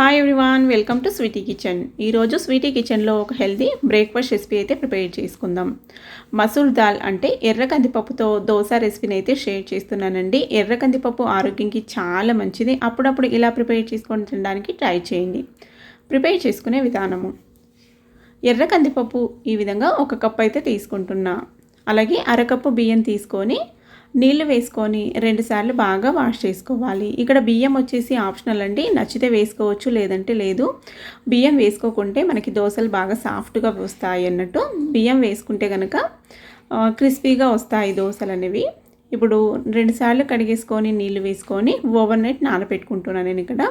Hi everyone welcome to Sweety Kitchen ఈరోజు Sweety కిచెన్లో ఒక హెల్దీ బ్రేక్ఫాస్ట్ రెసిపీ అయితే ప్రిపేర్ చేసుకుందాం. మసూర్ దాల్ అంటే ఎర్ర కందిపప్పుతో దోశ రెసిపీని అయితే షేర్ చేస్తున్నానండి. ఎర్ర కందిపప్పు ఆరోగ్యంకి చాలా మంచిది. అప్పుడప్పుడు ఇలా ప్రిపేర్ చేసుకొని తినడానికి ట్రై చేయండి. ప్రిపేర్ చేసుకునే విధానము. ఎర్ర కందిపప్పు ఈ విధంగా ఒక కప్ అయితే తీసుకుంటున్నా. అలాగే అరకప్పు బియ్యం తీసుకొని నీళ్ళు వేసుకొని రెండుసార్లు బాగా వాష్ చేసుకోవాలి. ఇక్కడ బియ్యం వచ్చేసి ఆప్షనల్ అండి. నచ్చితే వేసుకోవచ్చు లేదంటే లేదు. బియ్యం వేసుకోకుంటే మనకి దోశలు బాగా సాఫ్ట్గా వస్తాయి అన్నట్టు. బియ్యం వేసుకుంటే కనుక క్రిస్పీగా వస్తాయి దోశలు అనేవి. ఇప్పుడు రెండుసార్లు కడిగేసుకొని నీళ్ళు వేసుకొని ఓవర్ నైట్ నానబెట్టుకుంటున్నాను నేను ఇక్కడ.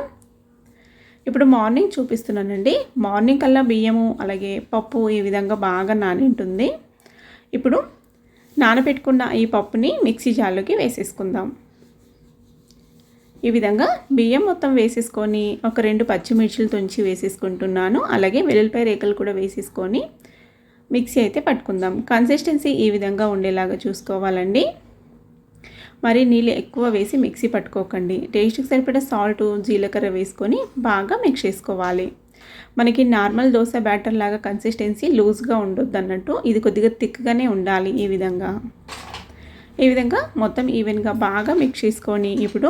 ఇప్పుడు మార్నింగ్ చూపిస్తున్నానండి. మార్నింగ్ కల్లా బియ్యము అలాగే పప్పు ఈ విధంగా బాగా నాని ఉంటుంది ఇప్పుడు నానబెట్టుకున్న ఈ పప్పుని మిక్సీ జార్లోకి వేసేసుకుందాం. ఈ విధంగా బియ్యం మొత్తం వేసేసుకొని ఒక రెండు పచ్చిమిర్చిలు తుంచి వేసేసుకుంటున్నాను. అలాగే వెల్లుల్లిపాయ రేకలు కూడా వేసేసుకొని మిక్సీ అయితే పట్టుకుందాం. కన్సిస్టెన్సీ ఈ విధంగా ఉండేలాగా చూసుకోవాలండి. మరి నీళ్ళు ఎక్కువ వేసి మిక్సీ పట్టుకోకండి. టేస్ట్కి సరిపడే సాల్ట్ జీలకర్ర వేసుకొని బాగా మిక్స్ చేసుకోవాలి. మనకి నార్మల్ దోశ బ్యాటర్ లాగా కన్సిస్టెన్సీ లూజ్గా ఉండొద్దు అన్నట్టు ఇది కొద్దిగా థిక్గానే ఉండాలి ఈ విధంగా. ఈ విధంగా మొత్తం ఈవెన్గా బాగా మిక్స్ చేసుకొని ఇప్పుడు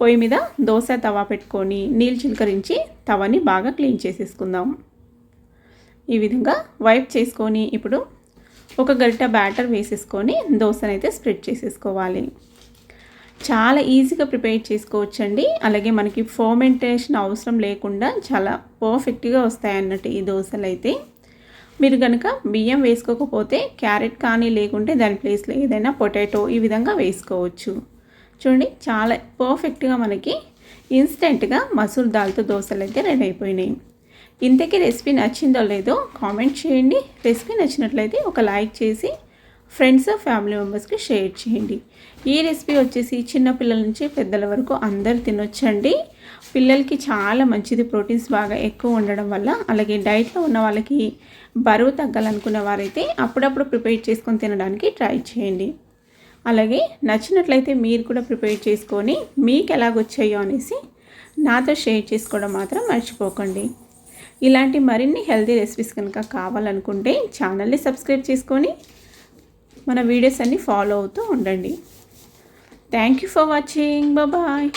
పొయ్యి మీద దోశ తవా పెట్టుకొని నీళ్ళు చిలకరించి తవని బాగా క్లీన్ చేసేసుకుందాం. ఈ విధంగా వైప్ చేసుకొని ఇప్పుడు ఒక గరిట బ్యాటర్ వేసేసుకొని దోశనైతే స్ప్రెడ్ చేసేసుకోవాలి. చాలా ఈజీగా ప్రిపేర్ చేసుకోవచ్చండి. అలాగే మనకి ఫోమెంటేషన్ అవసరం లేకుండా చాలా పర్ఫెక్ట్గా వస్తాయి అన్నట్టు ఈ దోశలు అయితే మీరు కనుక బియ్యం వేసుకోకపోతే క్యారెట్ కానీ లేకుంటే దాని ప్లేస్లో ఏదైనా పొటాటో ఈ విధంగా వేసుకోవచ్చు. చూడండి చాలా పర్ఫెక్ట్గా మనకి ఇన్స్టెంట్గా మసూర్ దాల్తో దోశలు అయితే రెడీ అయిపోయినాయి. ఇంతకీ రెసిపీ నచ్చిందో లేదో కామెంట్ చేయండి. రెసిపీ నచ్చినట్లయితే ఒక లైక్ చేసి ఫ్రెండ్స్ ఫ్యామిలీ మెంబర్స్కి షేర్ చేయండి. ఈ రెసిపీ వచ్చేసి చిన్నపిల్లల నుంచి పెద్దల వరకు అందరు తినొచ్చండి. పిల్లలకి చాలా మంచిది ప్రోటీన్స్ బాగా ఎక్కువ ఉండడం వల్ల. అలాగే డైట్లో ఉన్న వాళ్ళకి బరువు తగ్గాలనుకున్న వారైతే అప్పుడప్పుడు ప్రిపేర్ చేసుకొని తినడానికి ట్రై చేయండి. అలాగే నచ్చినట్లయితే మీరు కూడా ప్రిపేర్ చేసుకొని మీకు ఎలాగొచ్చాయో అనేసి నాతో షేర్ చేసుకోవడం మాత్రం మర్చిపోకండి. ఇలాంటి మరిన్ని హెల్తీ రెసిపీస్ కనుక కావాలనుకుంటే ఛానల్ని సబ్స్క్రైబ్ చేసుకొని మన వీడియోస్ అన్నీ ఫాలో అవుతూ ఉండండి. Thank you for watching bye